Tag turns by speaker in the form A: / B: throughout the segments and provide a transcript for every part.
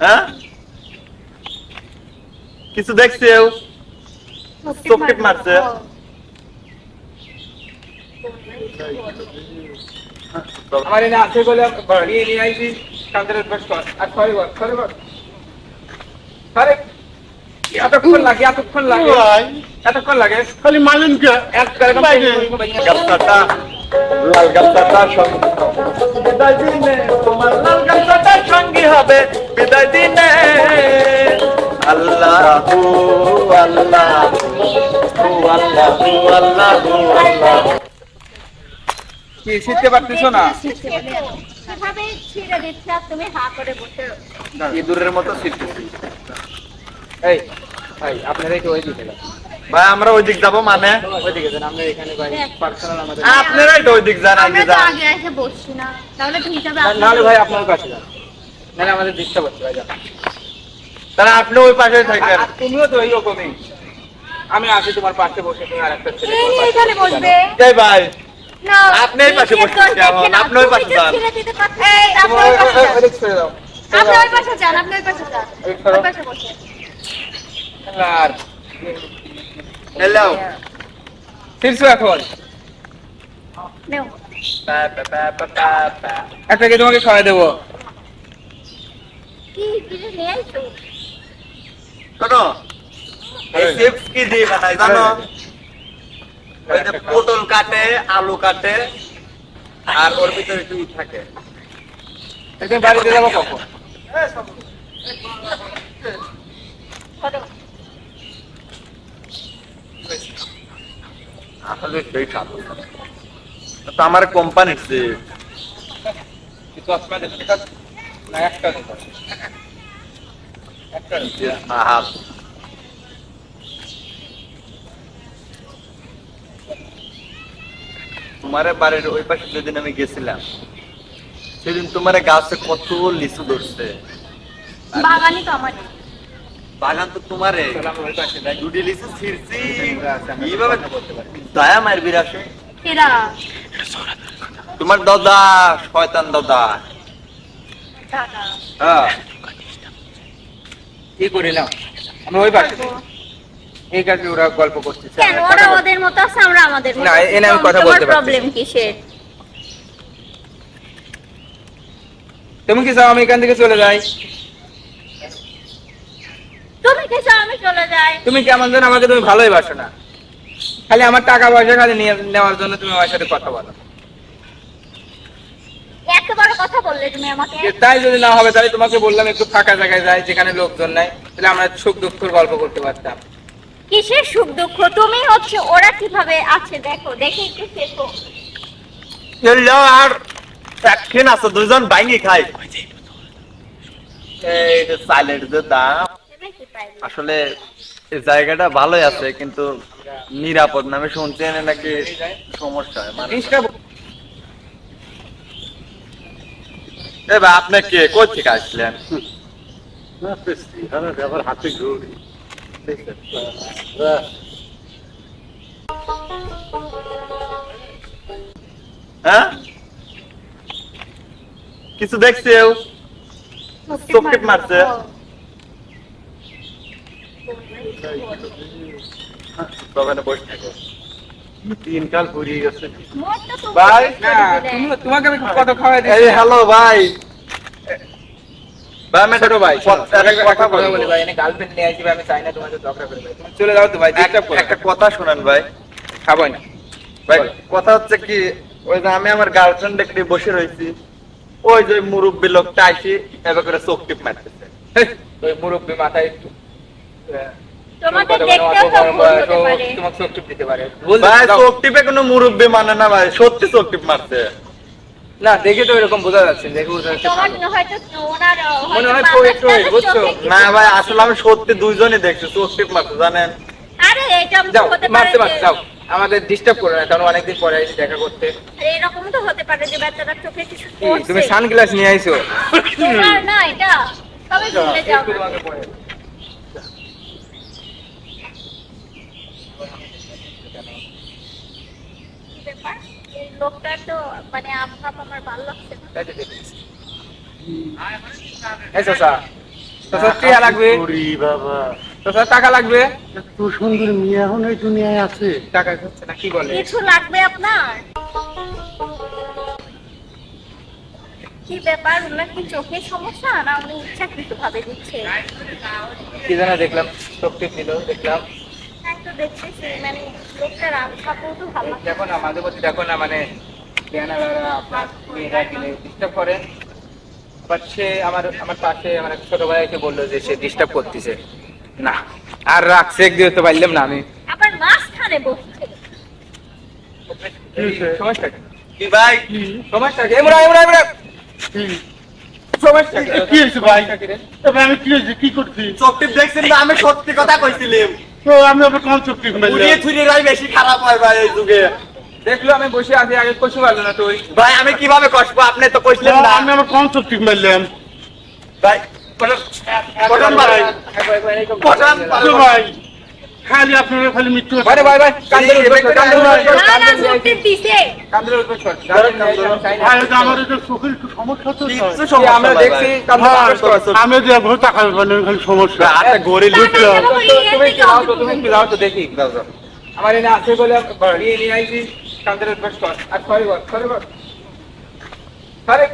A: হ্যাঁ? কিছু দেখছেও চোখে মারছে।
B: আমার এনে আছে বলে নিয়ে নিয়ে আইছি। কান্দের বাস কর আর সরি বল সরি বল সরি এতক্ষণ লাগে এতক্ষণ লাগে। এতক্ষণ লাগে।
A: খালি মালেন কে?
B: এক কারণ
A: গাছটা লাল গাছটা সঙ্গে তোমার লাল গাছটা সঙ্গী হবে। আল্লাহ আল্লাহ আল্লাহ আল্লাহ আল্লাহ
B: কি শিখতে পারতেছো না?
C: কীভাবে ছিঁড়ে দিচ্ছে আর তুমি হা করে বসে
A: ইঁদুরের মতো ছিটতেছি
B: এই ভাই আপনারা একটু ওই দিকে
A: ভাই আমরা ওই দিক যাব মানে?
B: ওই দিকে যান আমরা এখানে ভাই পার্সোনাল আমাদের
A: আপনারাই তো ওই দিক যান আগে যান।
C: আগে এসে বসছি না। তাহলে ঠিক হবে
B: না- নাহলে ভাই আপনার কাছে যান। নাহলে আমাদের ডিস্টার্ব হচ্ছে ভাই যান।
A: তাহলে আপনি ওই পাশে থাকেন
B: আর তুমিও তো এইরকমই আমি আছি তোমার পাশে বসে তুমি আর একটা ছেলে
C: বসবে।
A: এই ভাই।
C: না
A: আপনি এই পাশে
C: এই
A: বসে
C: চেক
A: আপনি ওই পাশে যান।
C: ছিঁড়ে দিতে পারছেন। এই, আপনি ওই পাশে যান।
B: ওদিক ছেড়ে দাও
C: আপনি ওই পাশে যান, আপনি ওই পাশে যান।
B: ওই
C: পাশে বসে।
A: হ্যালো
B: এখন? একটা কি তোমাকে খাওয়াই দেবো?
C: কি, কিনে নিয়ে আইছো?
A: শোনো এই চিপস কি দিয়ে বানায় জানো? ওই যে পটল কাটে আলু কাটে আর ওর ভিতরে থাকে।
B: তুমি বাড়িতে যাব কখন?
A: আসলে সেই তো আমার কোম্পানির যে
B: চশমা দেবো একটা দেবো একটা দেবো।
A: আহা তোমার বাড়ির ওই পাশে যেদিন আমি গেছিলাম সেদিন তোমার গাছে কত লিচু ধরছে।
C: বাগানই তো আমার
A: বাগান তো তোমারে। দুটি লিচু ছিঁড়ছি। এইভাবে দয়া মারবি আসে তোমার দাদা শয়তান দাদা।
C: দাদা।
A: হ্যাঁ।
B: কি আমরা ওই পাশে এই কাজে ওরা গল্প করতেছে
C: কেন? ওরা ওদের মতো আছে আমরা আমাদের মতো।
B: না, এনে আমি কথা বলতে পারছি।
C: প্রবলেম কিসের
B: তুমি কি চাও আমি এখান থেকে চলে যাই?
C: তুমি কেসো আমি চলে যাই?
B: তুমি কেমন যেন আমাকে তুমি ভালোই বাসো না? খালি আমার টাকা পয়সা খালি নিয়ে নেওয়ার জন্য তুমি আমার সাথে কথা বলো।
C: এত বড় কথা বললে তুমি আমাকে?
B: তাই যদি না হবে তাহলে তোমাকে বললাম একটু ফাঁকা জায়গায় যাই যেখানে লোকজন নাই। তাহলে আমরা সুখ দুঃখের গল্প করতে পারতাম।
C: কিসের সুখ দুঃখ? তুমি হচ্ছে ওরা কীভাবে আছে? দেখো দেখে একটু শেখো।
A: আর একদিন আছে দুজন বাইঙ্গি খাই এই চালের যে দাম? আসলে জায়গাটা ভালোই আছে কিন্তু নিরাপদ নামে শুনছি এনে নাকি সমস্যা হয় মানে
B: জিনিসটা
A: এ ভাই আপনি কে? কই থেকে আসলেন?
D: আবার হাতে ঘুরি।
A: হ্যাঁ? কিছু দেখছেও চোখে মারছে। দোকানে বসে থাকো।
D: ফুরিয়ে গেছে।
A: ভাই,
B: তোমাকে আমি কত খাওয়াই
A: এই হ্যালো ভাই। ভাই আমি
B: ছোট ভাই
A: কথা- একটা কথা বলব
B: বলি ভাই এনে গার্লফ্রেন্ড নিয়ে আসি ভাই, আমি চাই না তোমাদের ঝগড়া করে ভাই তুমি চলে যাও তো ভাই
A: একটা
B: ডিস্টার্ব করো।
A: একটা কথা শুনেন ভাই।
B: খাবোই না।
A: ভাই কথা হচ্ছে কি ওই যে আমি আমার গার্লফ্রেন্ড দেখে বসে রয়েছি ওই যে মুরব্বী লোকটা আসি এবার করে চোখ টিপ মারতেছে।
B: ওই মুরব্বী মাথায় একটু
A: মানে না ভাই সত্যি চোখ টিপ মারছে।
B: না দেখে তো এরকম বোঝা যাচ্ছে দেখে বোঝা যাচ্ছে
C: তোমার
B: ভালো।
C: হয়তো ওনার
B: মনে হয়
C: হয়তো
B: পড়ে
C: মাথার
B: টড়ে,
C: কাছে
B: বুঝছ?
A: না ভাই আসলে আমি সত্যি দুইজনই দেখছি চোখ টিপ মারছে জানেন?
B: যাও মারতে মারতে যাও। আমাদের ডিস্টার্ব করো না কারণ অনেকদিন পরে এসে দেখা করতে।
C: এরকম তো হতে পারে যে বাচ্চাটার চোখে কিছু
B: তুমি সানগ্লাস নিয়ে আইছো।
C: না এটা। তবে ভুলে যাও
B: একটু তোমাকে পরে
C: কি ব্যাপার এই লোকটা তো মানে আপ আমার ভালো লাগছে না।
B: তাই তো দেখতেছি। এই চাচা, তো টিয়া লাগবে?
D: ওরে বাবা।
B: তো টাকা লাগবে?
D: এত সুন্দর মেয়ে এখন এই দুনিয়ায় আছে।
B: টাকা হচ্ছে না কি বলে?
C: কিছু লাগবে আপনার? কি ব্যাপার ওনার কি চোখের সমস্যা? না উনি ইচ্ছাকৃত ভাবে দিচ্ছে।
B: কি জানা দেখলাম শক্তি ছিল দেখলাম।
C: তাই তো দেখতেছি মানে লোকটার কাপড় তো ভালো
B: দেখো না মাঝে মধ্যে দেখো না মানে জ্ঞানাগারা আপনার মেয়েরা কিনে ডিস্টার্ব করে। বাট সে আমার আমার পাশে আমার এক ছোট ভাই বলল যে সে ডিস্টার্ব করতেছে। না আর রাখ সেক দিয়ে তো পারলাম না আমি।
C: আবার মাঝখানে বসছে।
B: সমস্যা কি?
A: কি ভাই?
B: সমস্যা কি? এমরা এমরা এমরা সমস্যা কি?
D: হয়েছে ভাই?
B: সমস্যা কি রে?
D: তবে আমি কি হয়েছে? কি করছি?
A: চোখটি দেখছেন না আমি সত্যি কথা কইছিলাম।
D: তো আমি আবার কম চুক্তি
A: উড়িয়ে থুড়িয়ে রাই বেশি খারাপ হয় ভাই এই যুগে।
B: দেখল আমি বসে আছি আগে কষু পারল না তুই।
A: ভাই আমি কীভাবে কষবো? আপনি তো কষলেন না।
D: আমি আমার কম চুক্তি মারলাম
A: ভাই পটন কটন ভাই
D: পটন ভাই খালি আপনারা খালি মৃত্যু
B: ভাই ভাই ভাই কান্দে উঠবে কান্দে উঠবে
C: না না চোখটি দিছে।
B: কান্দে উঠবে
D: ভাই এটা আমার এটা একটু সমস্যা তো
A: কিচ্ছু
B: আমরা দেখছি কান্দে
D: আমি যে বহুত টাকা পাবেন খালি সমস্যা।
A: হাতে গড়ি লুটলো
B: তুমি একটু দাও তুমি একটু দাও তো দেখি। আমার এনে আছে বলে নিয়ে নিয়ে আইছি কান্দের উঠবে কর আর সরি বল সরি বল। আরে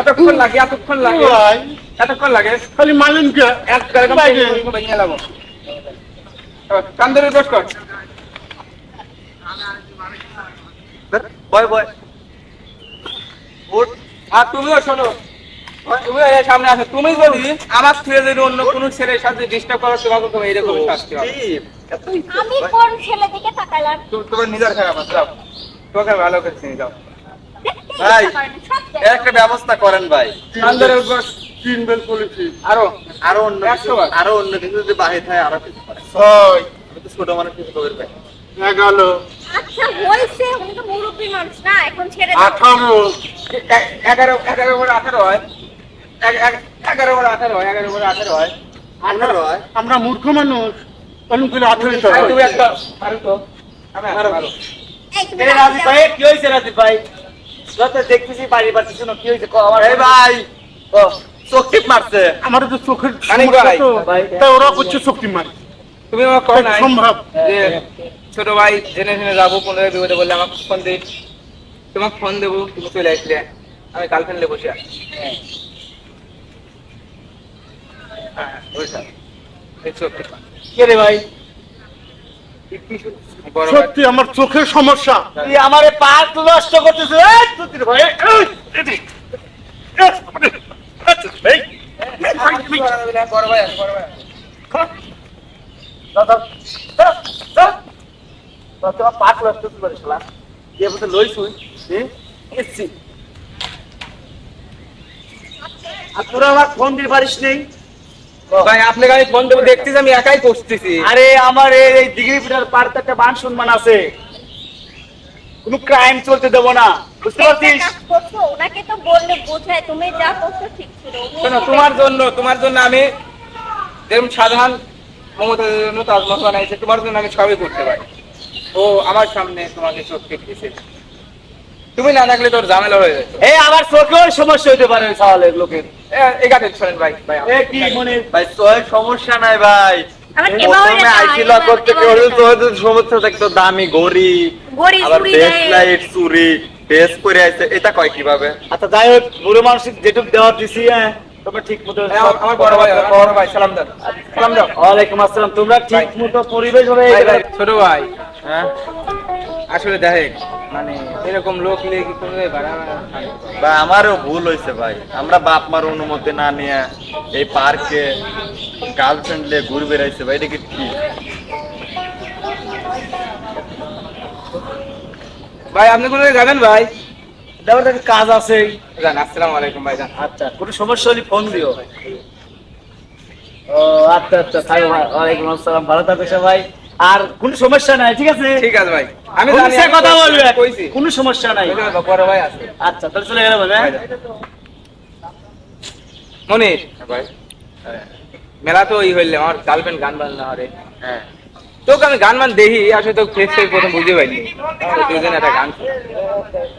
B: এতক্ষণ লাগে এতক্ষণ লাগে। এতক্ষণ লাগে।
D: খালি মালেন কে?
B: এক
D: বাইরে।
B: কর
A: বয় বয়।
B: আর তুমিও শোনো। তুমিও এর সামনে আসো। তুমি যদি আমার ছেলে যদি অন্য কোনো ছেলের সাথে ডিস্টার্ব করো তোমাকে তুমি এরকম শাস্তি হবে।
C: আমি কোন ছেলে দিকে তাকালাম?
B: তোমার নিজের খারাপ আছে যাও। তোমাকে ভালো করে চিনি যাও।
A: ভাই। একটা ব্যবস্থা করেন ভাই।
B: কান্দের উঠবে
D: তিন বেল পলিসি
B: আরও
A: আরও অন্য কিছু আরও অন্য কিছু যদি বাহির হয় আরও কিছু করে।
B: ছয়।
A: আমি তো ছোট মানুষ কিছু কবির ভাই
D: এগারো।
C: আচ্ছা হয়েছে উনি তো মুরব্বী মানুষ না এখন ছেড়ে দাও।
D: আঠারো।
B: এগারো এগারো করে আঠারো হয়। এগারো করে আঠারো হয় এগারো করে আঠারো হয়।
A: আঠারো হয়।
D: আমরা মূর্খ মানুষ অন্য করে আঠারো
B: তুমি একটা পারো তো পারো
A: রাজীব ভাই কি হয়েছে রাজীব ভাই? যত দেখতেছি বাড়ি পাচ্ছি কি হয়েছে? ক আমার এই ভাই। ও টিপ মারছে
D: আমার তো চোখের তাই ওরা করছে শক্তি মারি
B: তুমি আমার কো নাই
D: সম্ভব
B: যে ছোট ভাই জেনে জেনে যাব পনেরো বিপদে বললে আমাকে ফোন দে তোমাকে ফোন দেবো তুমি চলে আসলে আমি গার্লফ্রেন্ডে বসে আছি হ্যাঁ। এই
A: কে রে ভাই
D: সত্যি আমার চোখের সমস্যা
A: তুই আমারে পাঁচ নষ্ট করতেছিস পাঁচ নষ্ট করিস না এ বলতে লই শুই এসছি আর তোরা আমার ফোন দিতে পারিস নেই
B: আপনাকে আমি ফোন দেবো দেখতেছি, আমি একাই করতেছি
A: আরে, আমার এই ডিগ্রি পিটার পার্ট একটা মান সম্মান আছে। কোনো ক্রাইম চলতে দেবো না। বুঝতে পারছিস?
C: ওনাকে তো বললে বোঝায় তুমি যা করছ ঠিক ছিল
B: শোনো তোমার জন্য তোমার জন্য আমি যেরকম সাধারণ মমতার জন্য তাজমহল বানাইছে তোমার জন্য আমি সবই করতে পারি। ও আমার সামনে তোমাকে চোখ দিছে তুমি না থাকলে তোর ঝামেলা হয়ে যেত।
A: এই আমার সমস্যা হইতে পারে তাহলে লোকের।
B: এগাতে শোনেন ভাই ভাই
A: কি মনে ভাই তোর সমস্যা নাই ভাই। সমস্যা থাকতো দামি ঘড়ি আবার
C: চুরি
A: বেস করে আইছে এটা কয় কীভাবে? আচ্ছা যাই হোক বুড়ো মানুষ যেটুক দেওয়া দিছি হ্যাঁ তোমরা ঠিক মতো
B: আমার- আমার বড় ভাই বড় ভাই সালাম দাও সালাম দাও।
A: ওয়ালাইকুম আসসালাম তোমরা ঠিক মতো পরিবেশ হয়ে
B: ভাই, ছোট ভাই
A: হ্যাঁ?
B: আসলে দেখেন মানে এরকম লোক নিয়ে কি করবে
A: ভাই আমারও ভুল হয়েছে ভাই। আমরা বাপ মার অনুমতি না নিয়ে এই পার্কে গার্লফ্রেন্ড নিয়ে ঘুরে বেড়াইছে ভাই এটা কি ঠিক?
B: ভাই আপনি কোথায় যাবেন ভাই?
A: কাজ আছে
B: যান আসসালামু আলাইকুম ভাই যান।
A: আচ্ছা কোনো সমস্যা হলে ফোন দিও। ও আচ্ছা আচ্ছা ভাই ওয়ালাইকুম আসসালাম ভালো থাকো সবাই। আর কোনো সমস্যা নাই ঠিক আছে?
B: ঠিক আছে ভাই আমি জানি
A: কথা বলবে।
B: কইছি।
A: কোনো সমস্যা নাই।
B: বড় ভাই আছে।
A: আচ্ছা তাহলে চলে গেলাম হ্যাঁ?
B: মনির ভাই। মেলা তো ওই হইলে আমার গার্লফ্রেন্ড গান বাজনা হরে।
A: হ্যাঁ।
B: তোকে আমি গান মান দেখি আসলে তো ফেস ফেস প্রথম বুঝতে পারিনি। তো দুজন একটা গান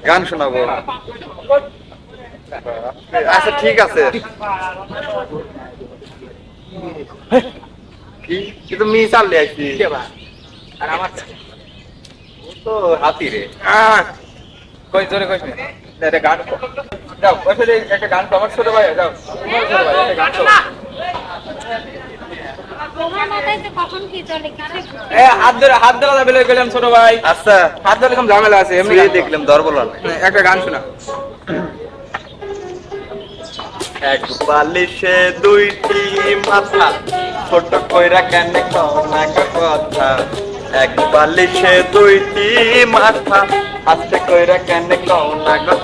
A: গান শোনাবো। আচ্ছা ঠিক আছে। কি? কিন্তু মি চাললে আছি
B: কে আর আমার
A: তো হাতি রে।
B: কই জোরে কই না। একটা গান কর। যাও ওই একটা গান কর, আমার ছোট ভাই যাও। তোমার ছোট ভাই একটা গান।
C: তো কখন কি চলে কিছু
B: এ হাত ধরে হাত ধরে বেলে গেলাম ছোট ভাই।
A: আচ্ছা।
B: হাত ধরে এরকম ঝামেলা আছে এমনি
A: শুয়ে
B: গান কর।
A: দেখলাম দর বলার নাই।
B: হ্যাঁ, একটা গান শোনা।
A: এক বালিশে দুইটি মাথা ছোট কইরা কেন না কথা? এক বালিশে দুইটি মাথা আস্তে কইরা কেন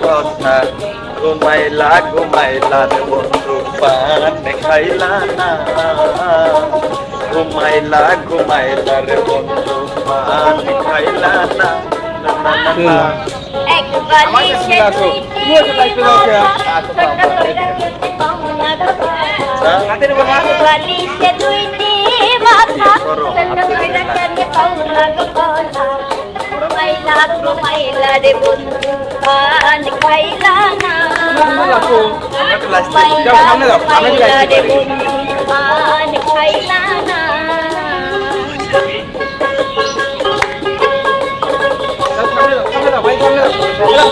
A: কথা? ঘুমাইলা ঘুমাইলা রে বন্ধু। পান খাইলা না ঘুমাইলা ঘুমাইলা রে বন্ধু পান খাইলা না।
C: ঘুমাইলা রে খাইলা না
B: রাখো।
A: একটা last
C: ঘুমাইলা
B: যাও, সামনে যাও, সামনে দিয়ে
C: ঘুমাইলা রে
B: আসতে পারি।
C: বন্ধু পান খাইলা না
B: যাও, সামনে যাও, সামনে যাও, ভাই, সামনে যাও। যাও,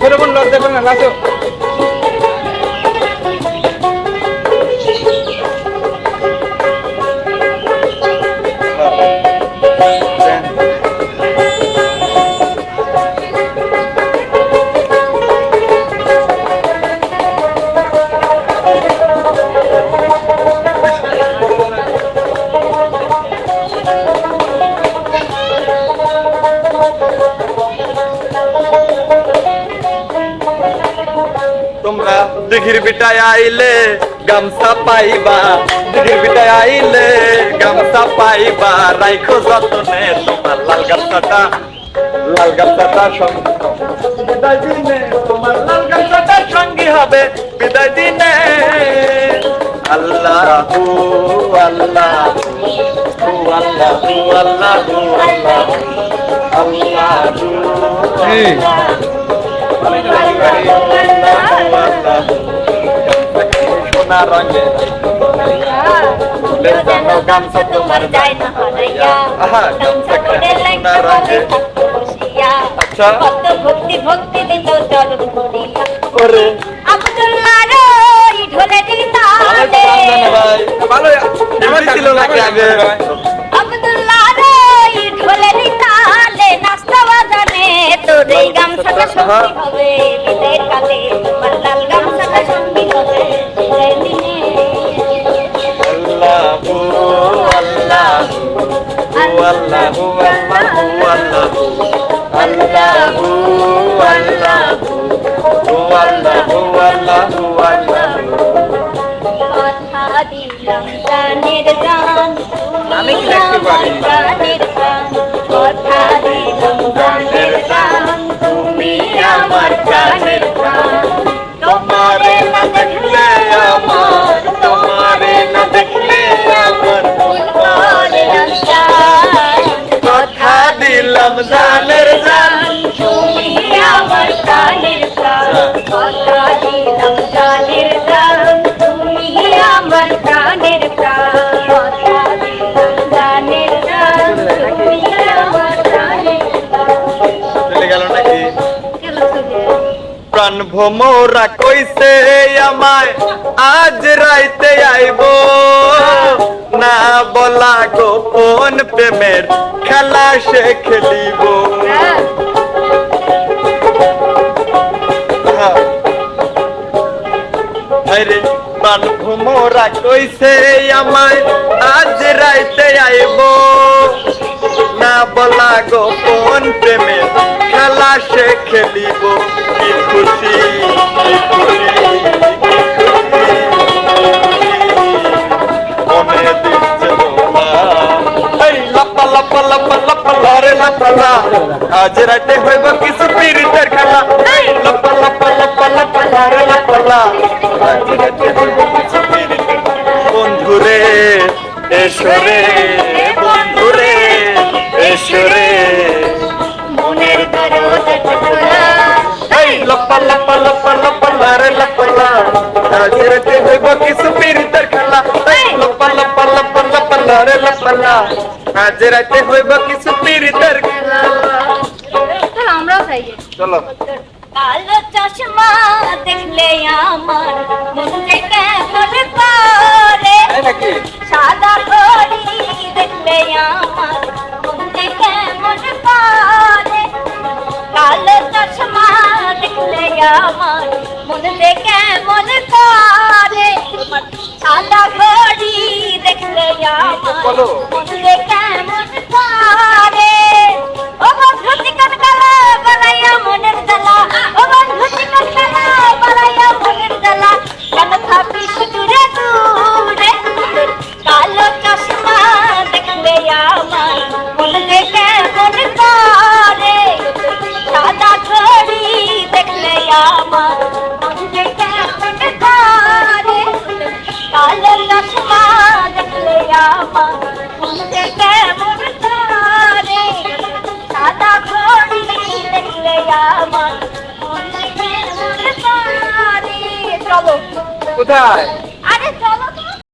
B: ছোট বোন লজ্জা করো না, লাসো।
A: দিঘির আইলে গামছা পাইবা দিঘির বিটায় আইলে গামছা পাইবা রাইখো যতনে তোমার লাল গামছাটা লাল গামছাটা সঙ্গে বিদায় দিনে তোমার লাল গামছাটা সঙ্গী হবে বিদায় দিনে আল্লাহ আল্লাহ হু আল্লাহ হু আল্লাহ হু আল্লাহ আল্লাহ সোনা রঙে।
C: গামছা তোমার যায় না হারাইয়া।
A: আহা,
C: গামছা করে। থাকতে বসিয়া
A: আচ্ছা।
C: কত ভক্তি ভক্তি দিত চরণ করিয়া
A: ওরে।
C: আব্দুল্লাহ রই ঢোলে দিলি তালে।
B: ভালো, আমার
A: ছিল নাকি আগে?
C: আব্দুল্লাহ রই ঢোলে দিলি তালে। নাস্তা বাজানে তোর এই গামছাটা সঙ্গী
A: আল্লাহ আল্লাহ আল্লাহ আল্লাহ আল্লাহ
C: কথা দিলাম গানের গান
B: আমি কি দেখতে পারি?
C: গান কথা দিলাম গানের গান তুমি আমার গানের
A: ভোমরা কইছে আমায় আজ রাইতে আইব। না বলা গোপন প্রেমের খেলা সে খেলিব। প্রাণ ভোমরা কইছে আমায় আজ রাইতে আইব। না বলা গোপন প্রেমের খেলা সে খেলিব কি খুশি? আজ রাতে হইব কিছু পীড়িতের খেলা। এই! লাপা লাপা লাপা লাপা লারে লাপা আজ রাতে হইব কিছু বন্ধুরে এসরে
C: কিছু পীরিতের খেলা
A: লপ্পা লপ্পা লপ্পা লপ্পা লরে লপ্পা আজ রাতে হইব কিছু পীরিতের খেলা
E: আমরাও খাই
C: চলো
E: কালো চশমা দেখলে আমার মনে
C: কেমন